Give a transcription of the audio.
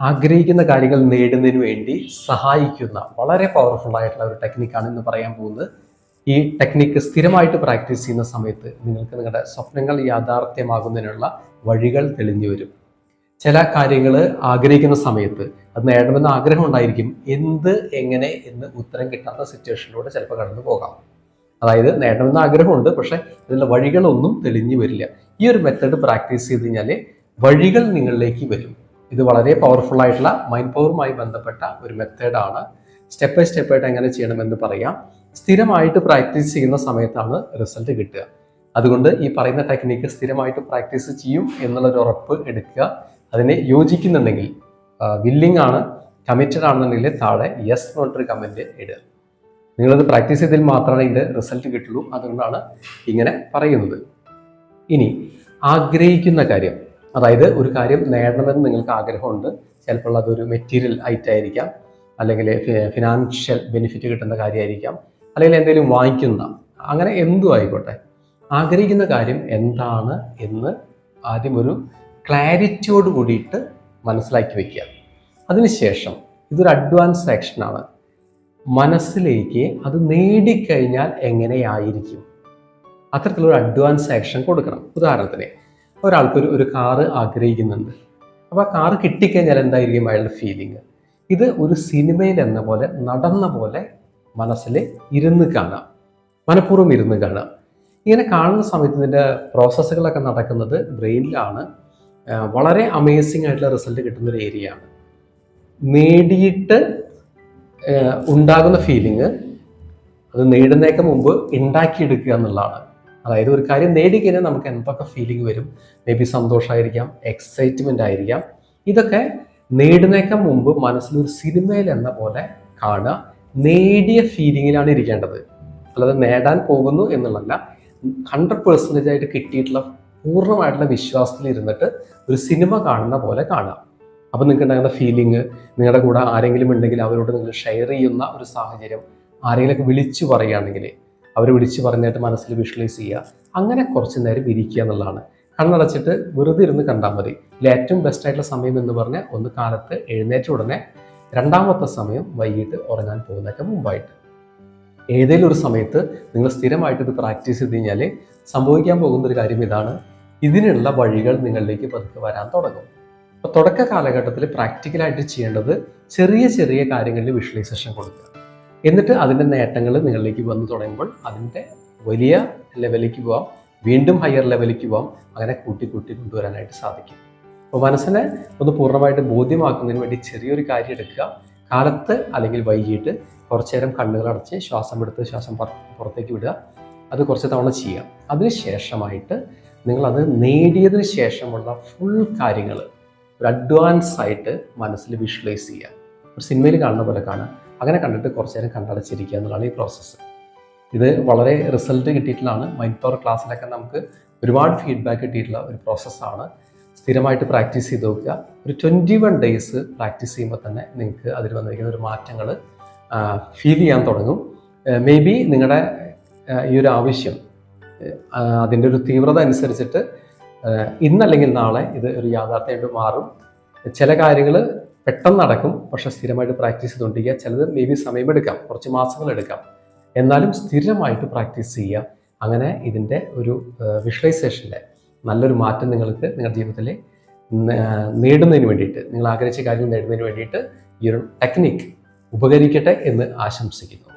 ആഗ്രഹിക്കുന്ന കാര്യങ്ങൾ നേടുന്നതിന് വേണ്ടി സഹായിക്കുന്ന വളരെ പവർഫുൾ ആയിട്ടുള്ള ഒരു ടെക്നിക്കാണ് ഇന്ന് പറയാൻ പോകുന്നത്. ഈ ടെക്നിക്ക് സ്ഥിരമായിട്ട് പ്രാക്ടീസ് ചെയ്യുന്ന സമയത്ത് നിങ്ങൾക്ക് നിങ്ങളുടെ സ്വപ്നങ്ങൾ യാഥാർത്ഥ്യമാകുന്നതിനുള്ള വഴികൾ തെളിഞ്ഞു വരും. ചില കാര്യങ്ങൾ ആഗ്രഹിക്കുന്ന സമയത്ത് അത് നേടണമെന്ന് ആഗ്രഹം ഉണ്ടായിരിക്കും. എന്ത് എങ്ങനെ എന്ന് ഉത്തരം കിട്ടാത്ത സിറ്റുവേഷനിലൂടെ ചിലപ്പോൾ കടന്നു പോകാം. അതായത് നേടണമെന്ന് ആഗ്രഹമുണ്ട് പക്ഷെ ഇതിലുള്ള വഴികളൊന്നും തെളിഞ്ഞു വരില്ല. ഈ ഒരു മെത്തേഡ് പ്രാക്ടീസ് ചെയ്ത് കഴിഞ്ഞാൽ വഴികൾ നിങ്ങളിലേക്ക് വരും. ഇത് വളരെ പവർഫുൾ ആയിട്ടുള്ള മൈൻഡ് പവറുമായി ബന്ധപ്പെട്ട ഒരു മെത്തേഡാണ് സ്റ്റെപ്പ് ബൈ സ്റ്റെപ്പ് ആയിട്ട് എങ്ങനെ ചെയ്യണമെന്ന് പറയാം. സ്ഥിരമായിട്ട് പ്രാക്ടീസ് ചെയ്യുന്ന സമയത്താണ് റിസൾട്ട് കിട്ടുക. അതുകൊണ്ട് ഈ പറയുന്ന ടെക്നിക്ക് സ്ഥിരമായിട്ട് പ്രാക്ടീസ് ചെയ്യും എന്നുള്ളൊരു ഉറപ്പ് എടുക്കുക. അതിനെ യോജിക്കുന്നുണ്ടെങ്കിൽ വില്ലിംഗ് ആണ് കമ്മിറ്റഡ് ആണെന്നുണ്ടെങ്കിൽ താഴെ യെസ് എന്നൊരു കമന്റ് ഇടുക. നിങ്ങളത് പ്രാക്ടീസ് ചെയ്തതിൽ മാത്രമേ ഇതിന്റെ റിസൾട്ട് കിട്ടുള്ളൂ. അതുകൊണ്ടാണ് ഇങ്ങനെ പറയുന്നത്. ഇനി ആഗ്രഹിക്കുന്ന കാര്യം. അതായത് ഒരു കാര്യം നേടണമെന്ന് നിങ്ങൾക്ക് ആഗ്രഹമുണ്ട് ചിലപ്പോൾ അതൊരു മെറ്റീരിയൽ ഐറ്റം ആയിരിക്കാം അല്ലെങ്കിൽ ഫിനാൻഷ്യൽ ബെനിഫിറ്റ് കിട്ടുന്ന കാര്യമായിരിക്കാം അല്ലെങ്കിൽ എന്തെങ്കിലും വാങ്ങിക്കുന്ന അങ്ങനെ എന്തും ആയിക്കോട്ടെ. ആഗ്രഹിക്കുന്ന കാര്യം എന്താണ് എന്ന് ആദ്യം ഒരു ക്ലാരിറ്റിയോട് കൂടിയിട്ട് മനസ്സിലാക്കി വയ്ക്കുക അതിനുശേഷം ഇതൊരു അഡ്വാൻസ് ആക്ഷനാണ് മനസ്സിലേക്ക് അത് നേടിക്കഴിഞ്ഞാൽ എങ്ങനെയായിരിക്കും? അത്തരത്തിലൊരു അഡ്വാൻസ് ആക്ഷൻ കൊടുക്കണം. ഉദാഹരണത്തിന് ഒരാൾക്കൊരു ഒരു കാറ് ആഗ്രഹിക്കുന്നുണ്ട്. അപ്പോൾ ആ കാറ് കിട്ടിക്കഴിഞ്ഞാൽ എന്തായിരിക്കും അയാളുടെ ഫീലിംഗ് ഇത് ഒരു സിനിമയിൽ എന്ന പോലെ നടന്ന പോലെ മനസ്സിൽ ഇരുന്ന് കാണാം. മനഃപൂർവം ഇരുന്ന് കാണാം. ഇങ്ങനെ കാണുന്ന സമയത്ത് ഇതിന്റെ പ്രോസസ്സുകളൊക്കെ നടക്കുന്നത് ബ്രെയിനിലാണ്. വളരെ അമേസിംഗ് ആയിട്ടുള്ള റിസൾട്ട് കിട്ടുന്ന ഒരു ഏരിയ ആണ്. നേടിയിട്ട് ഉണ്ടാകുന്ന ഫീലിംഗ് അത് നേടുന്നേക്ക് മുമ്പ് ഉണ്ടാക്കിയെടുക്കുക എന്നുള്ളതാണ്. അതായത് ഒരു കാര്യം നേടിക്കഴിഞ്ഞാൽ നമുക്ക് എന്തൊക്കെ ഫീലിംഗ് വരും? മേ ബി സന്തോഷമായിരിക്കാം എക്സൈറ്റ്മെന്റ് ആയിരിക്കാം. ഇതൊക്കെ നേടുന്നേക്കാൾ മുമ്പ് മനസ്സിലൊരു സിനിമയിൽ എന്ന പോലെ കാണുക. നേടിയ ഫീലിങ്ങിലാണ് ഇരിക്കേണ്ടത്. അല്ലാതെ നേടാൻ പോകുന്നു എന്നുള്ളതല്ല ഹൺഡ്രഡ് പെർസെന്റേജ് ആയിട്ട് കിട്ടിയിട്ടുള്ള പൂർണമായിട്ടുള്ള വിശ്വാസത്തിൽ ഇരുന്നിട്ട് ഒരു സിനിമ കാണുന്ന പോലെ കാണാം അപ്പം നിങ്ങൾക്ക് ഉണ്ടാകുന്ന ഫീലിംഗ് നിങ്ങളുടെ കൂടെ ആരെങ്കിലും ഉണ്ടെങ്കിൽ അവരോട് നിങ്ങൾ ഷെയർ ചെയ്യുന്ന ഒരു സാഹചര്യം ആരെങ്കിലുമൊക്കെ വിളിച്ചു പറയുകയാണെങ്കിൽ അവർ വിളിച്ച് പറഞ്ഞിട്ട് മനസ്സിൽ വിഷ്വലൈസ് ചെയ്യുക. അങ്ങനെ കുറച്ച് നേരം ഇരിക്കുക എന്നുള്ളതാണ്. കണ്ണടച്ചിട്ട് വെറുതെ ഇരുന്ന് കണ്ടാൽ മതി. ഇതിൽ ഏറ്റവും ബെസ്റ്റ് ആയിട്ടുള്ള സമയം എന്ന് പറഞ്ഞാൽ ഒന്ന് കാലത്ത് എഴുന്നേറ്റ ഉടനെ രണ്ടാമത്തെ സമയം വൈകിട്ട് ഉറങ്ങാൻ പോകുന്നതൊക്കെ മുമ്പായിട്ട്. ഏതെങ്കിലും ഒരു സമയത്ത് നിങ്ങൾ സ്ഥിരമായിട്ട് ഇത് പ്രാക്ടീസ് ചെയ്ത് കഴിഞ്ഞാൽ സംഭവിക്കാൻ പോകുന്ന ഒരു കാര്യം ഇതാണ്. ഇതിനുള്ള വഴികൾ നിങ്ങളിലേക്ക് പതുക്കെ വരാൻ തുടങ്ങും. അപ്പോൾ തുടക്ക കാലഘട്ടത്തിൽ പ്രാക്ടിക്കലായിട്ട് ചെയ്യേണ്ടത് ചെറിയ ചെറിയ കാര്യങ്ങളിൽ വിഷ്വലൈസേഷൻ കൊടുക്കുക. എന്നിട്ട് അതിന്റെ നേട്ടങ്ങൾ നിങ്ങളിലേക്ക് വന്നു തുടങ്ങുമ്പോൾ അതിന്റെ വലിയ ലെവലിലേക്ക് പോവാം. വീണ്ടും ഹയർ ലെവലിലേക്ക് പോവാം. അങ്ങനെ കൂട്ടി കൂട്ടി കൊണ്ടുവരാനായിട്ട് സാധിക്കും. അപ്പോൾ മനസ്സിനെ ഒന്ന് പൂർണമായിട്ട് ബോധ്യമാക്കുന്നതിന് വേണ്ടി ചെറിയൊരു കാര്യം എടുക്കുക. കാലത്ത് അല്ലെങ്കിൽ വൈകിട്ട് കുറച്ചു നേരം കണ്ണുകൾ അടച്ച് ശ്വാസം എടുത്ത് ശ്വാസം പുറത്തേക്ക് വിടുക. അത് കുറച്ച് തവണ ചെയ്യുക. അതിനുശേഷമായിട്ട് നിങ്ങളത് നേടിയതിന് ശേഷമുള്ള ഫുൾ കാര്യങ്ങൾ ഒരു അഡ്വാൻസ് ആയിട്ട് മനസ്സിൽ വിഷ്വലൈസ് ചെയ്യുക. ഒരു സിനിമയിൽ കാണുന്ന പോലെ കാണുക. അങ്ങനെ കണ്ടിട്ട് കുറച്ച് നേരം കണ്ടടച്ചിരിക്കുക എന്നുള്ളതാണ് ഈ പ്രോസസ്സ് ഇത് വളരെ റിസൾട്ട് കിട്ടിയിട്ടുള്ളതാണ്. മൈൻഡ് പവർ ക്ലാസ്സിലൊക്കെ നമുക്ക് ഒരുപാട് ഫീഡ്ബാക്ക് കിട്ടിയിട്ടുള്ള ഒരു പ്രോസസ്സാണ് സ്ഥിരമായിട്ട് പ്രാക്ടീസ് ചെയ്ത് നോക്കുക. ഒരു ട്വന്റി വൺ ഡേയ്സ് പ്രാക്ടീസ് ചെയ്യുമ്പോൾ തന്നെ നിങ്ങൾക്ക് അതിൽ വന്നിരിക്കുന്ന ഒരു മാറ്റങ്ങൾ ഫീൽ ചെയ്യാൻ തുടങ്ങും. മേ ബി നിങ്ങളുടെ ഈ ഒരു ആവശ്യം അതിന്റെ ഒരു തീവ്രത അനുസരിച്ചിട്ട് ഇന്നല്ലെങ്കിൽ നാളെ ഇത് ഒരു യാഥാർത്ഥ്യമായിട്ട് മാറും. ചില കാര്യങ്ങൾ പെട്ടെന്ന് നടക്കും പക്ഷെ സ്ഥിരമായിട്ട് പ്രാക്ടീസ് ചെയ്തുകൊണ്ടിരിക്കുക. ചിലത് മേ ബി സമയമെടുക്കാം കുറച്ച് മാസങ്ങൾ എടുക്കാം എന്നാലും സ്ഥിരമായിട്ട് പ്രാക്ടീസ് ചെയ്യുക. അങ്ങനെ ഇതിന്റെ ഒരു വിഷ്വലൈസേഷന്റെ നല്ലൊരു മാറ്റം നിങ്ങൾക്ക് നിങ്ങളുടെ ജീവിതത്തിൽ നേടുന്നതിന് വേണ്ടിയിട്ട് നിങ്ങൾ ആഗ്രഹിച്ച കാര്യങ്ങൾ നേടുന്നതിന് വേണ്ടിയിട്ട് ഈ ഒരു ടെക്നിക്ക് ഉപകരിക്കട്ടെ എന്ന് ആശംസിക്കുന്നു.